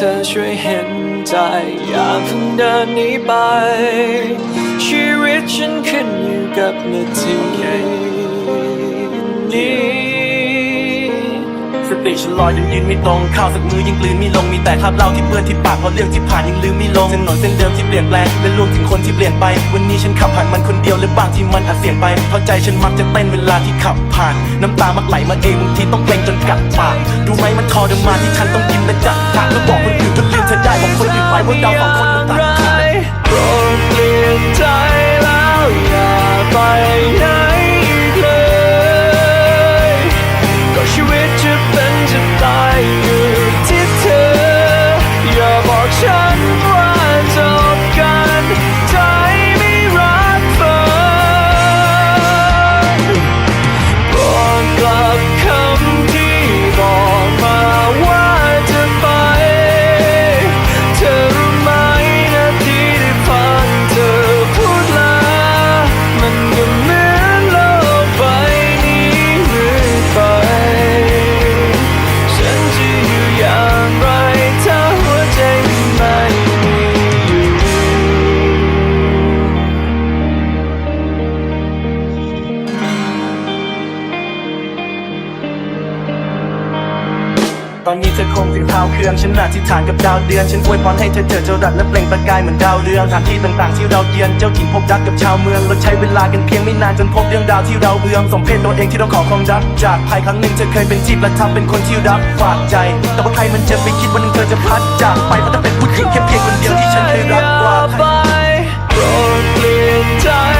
ธอช่วยเห็นใจ อย่าเพิ่งเดินหนีไป ชีวิตฉันขึ้นอยู่กับนาทีนี้ ติฉันลอยยังยืนไม่ตรงข้าวสักมือยังกลืนไม่ลงมีแต่คราบเหล้าที่เปื้อนที่ปากเพราะเรื่องที่ผ่านยังลืมไม่ลงถนนเส้นเดิมที่เปลี่ยนแปลงและรวมถึงคนที่เปลี่ยนไป วันนี้ฉันขับผ่านมันคนเดียวและบางที่มันอาจเสี่ยงไปเพราะใจฉันมักจะเต้นเวลาที่ขับผ่าน น้ำตามักไหลมาเองบางทีต้องเกรงจนกัดปากดูไหมมันทรมานที่ฉันต้องกินและจัดการแล้วบอกคนอื่นว่าลืมเธอได้บอกคนอื่นไปว่าเราสองคน นอธิษฐานกับดาวเดือน ฉันอวยพรให้เธอเจอเจ้ารักและเปล่งประกายเหมือนดาวเรืองสถานที่ต่างๆที่เราเยือนเจ้าถิ่นพบรักกับชาวเมืองเราใช้เวลากันเพียงไม่นานจนพบเรื่องราวที่เราเบืองสมเพศตัวเองที่ต้องขอความรัก จากภัยครั้งหนึ่งเธอเคยเป็นที่ประทับเป็นคนที่รักฝากใจ แต่ว่าใครมันจะไปคิดวันหนึงเธอจะพัดจากไปเพราะเธอเป็นผู้หญิงแค่เพียงคนเดียวที่ฉันเคยรักกว่าใครโปรดเปลี่ยนใจ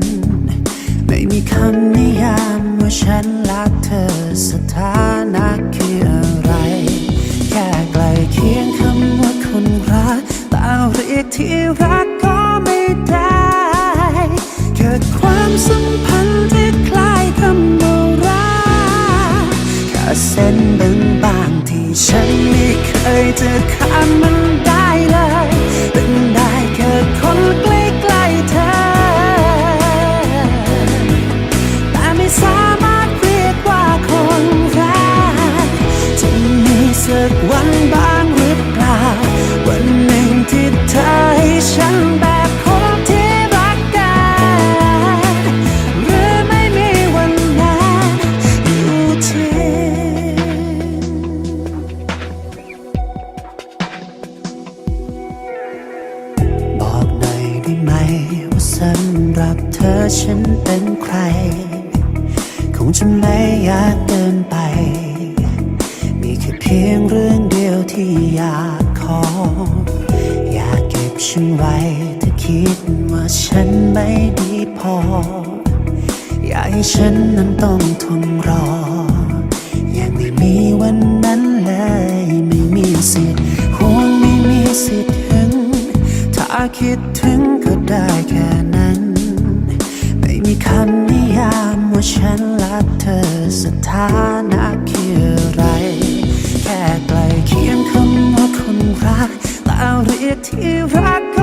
ไม่มีคำนิยามว่าฉันรักเธอสถานะคืออะไร แค่ใกลเคียงคำว่าคนรักแต่เรียกที่รักก็ไม่ได้เกิดความสัมพันธ์ที่คล้ายคำว่ารักแค่เส้นบางๆที่ฉันไม่เคยจะข้ามมัน ถ้าคิดว่าฉันไม่ดีพอ อยากให้ฉันนั้นต้องทนรอ ยังไม่มีวันนั้นเลย ไม่มีสิทธิ์คงไม่มีสิทธิ์ถึง ถ้าคิดถึงก็ได้แค่นั้น ไม่มีคำนิยามว่าฉันรักเธอสถานะคืออะไร แค่ไกลเคียงคำว่าคนรักแล้วเรียกที่รัก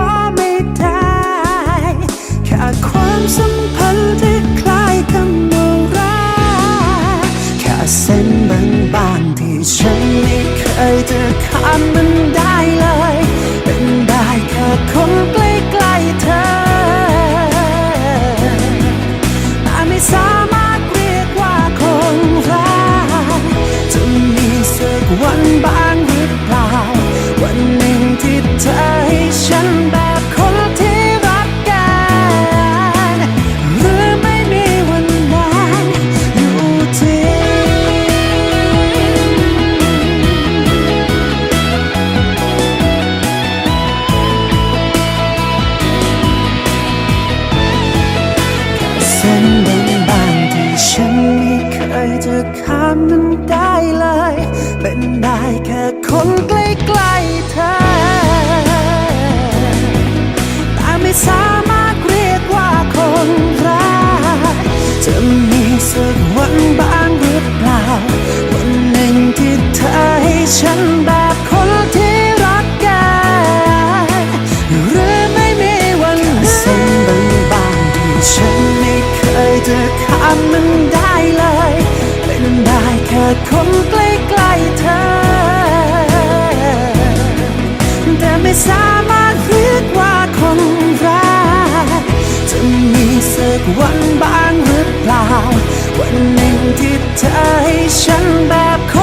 홀가 วันหนึ่งที่เธอให้ฉันแบบ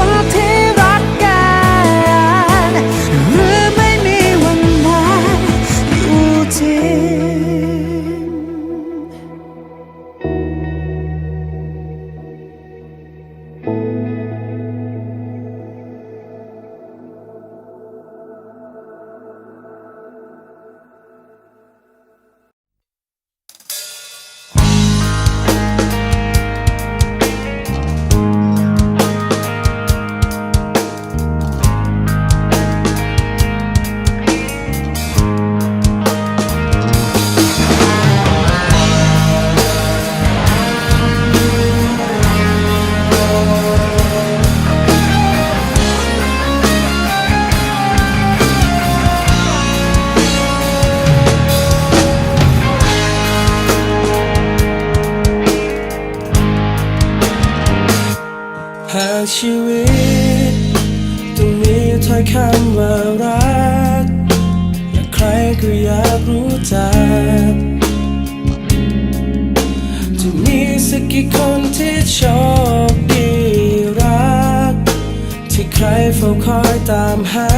รเฝ้าคอยตามหา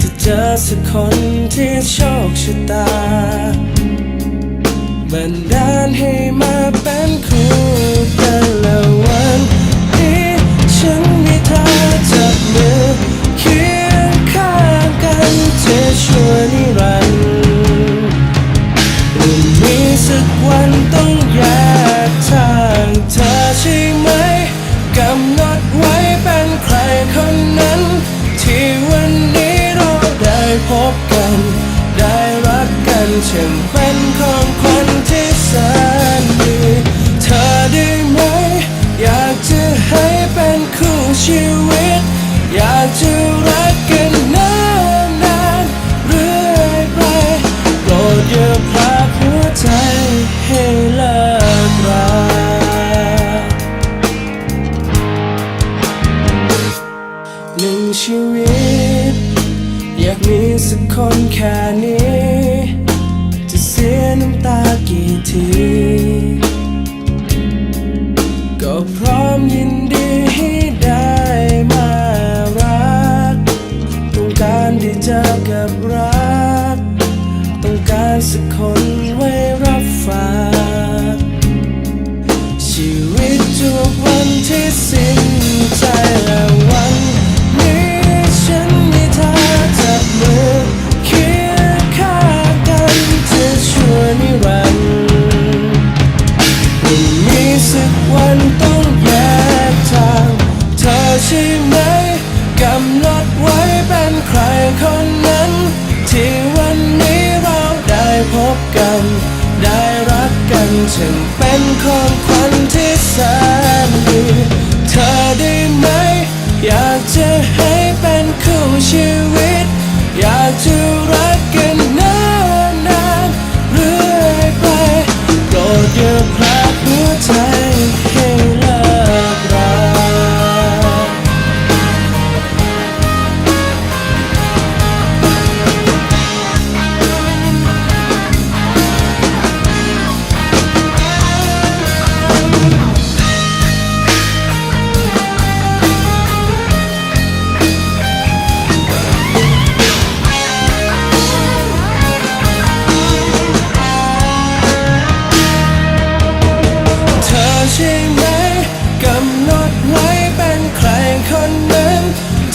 จะเจอสักคนที่โชคชะตาบันดาลให้มาเป็นคู่กันละวันที่ฉันมีเธอจับมือเคียงข้างกันจะชั่วนิรันดร์หรือมีสักวัน ฉันเป็นของคนที่แสนดีเธอได้ไหม อยากจะให้เป็นคู่ชีวิต อยากจะรักกันนานนานเรื่อยไปโปรดอย่าพลาดหัวใจให้เลิกราหนึ่งชีวิต อยากมีสักคนแค่นี้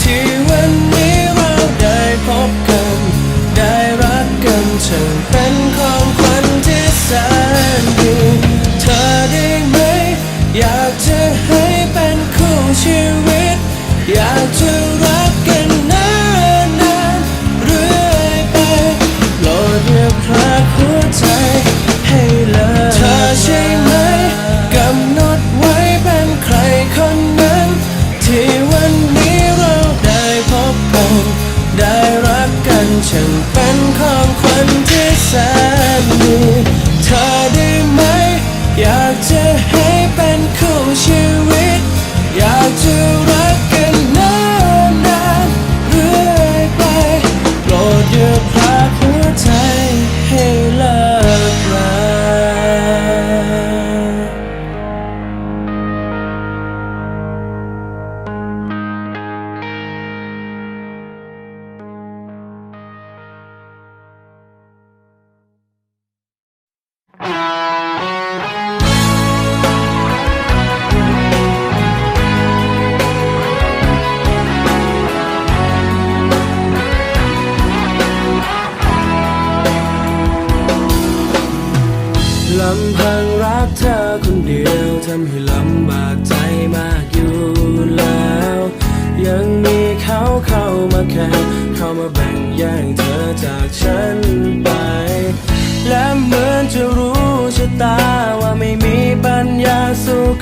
ที่ ฉันเป็นขอ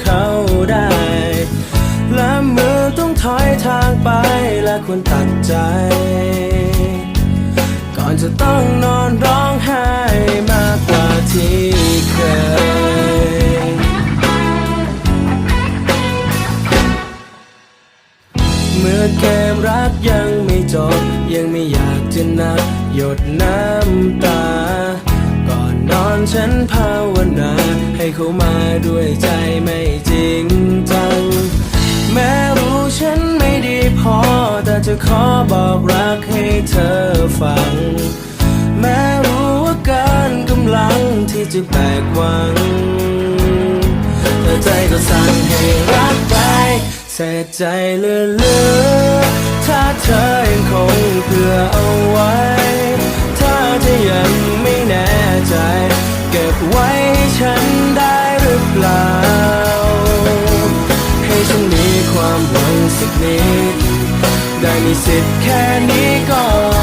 เขาได้ และเมื่อต้องถอยทางไปและควรตัดใจ ก่อนจะต้องนอนร้องไห้มากกว่าที่เคย เมื่อเกมรักยังไม่จบ ยังไม่อยากจะนับหยดน้ำตา นอนฉันภาวนา ให้เขามาด้วยใจไม่จริงจัง แม้รู้ฉันไม่ดีพอ แต่จะขอบอกรักให้เธอฟัง แม้รู้ว่ากินกำลังที่จะแบกหวังแต่ใจก็สั่งให้รักไปเสียใจเหลือๆถ้าเธอยังคงเผื่อเอาไว้ ถ้าเธอยังไม่แน่ ใจ เก็บไว้ให้ฉันได้หรือเปล่า ให้ฉันมีความหวังสักนิด ได้มีสิทธิ์แค่นี้ก่อน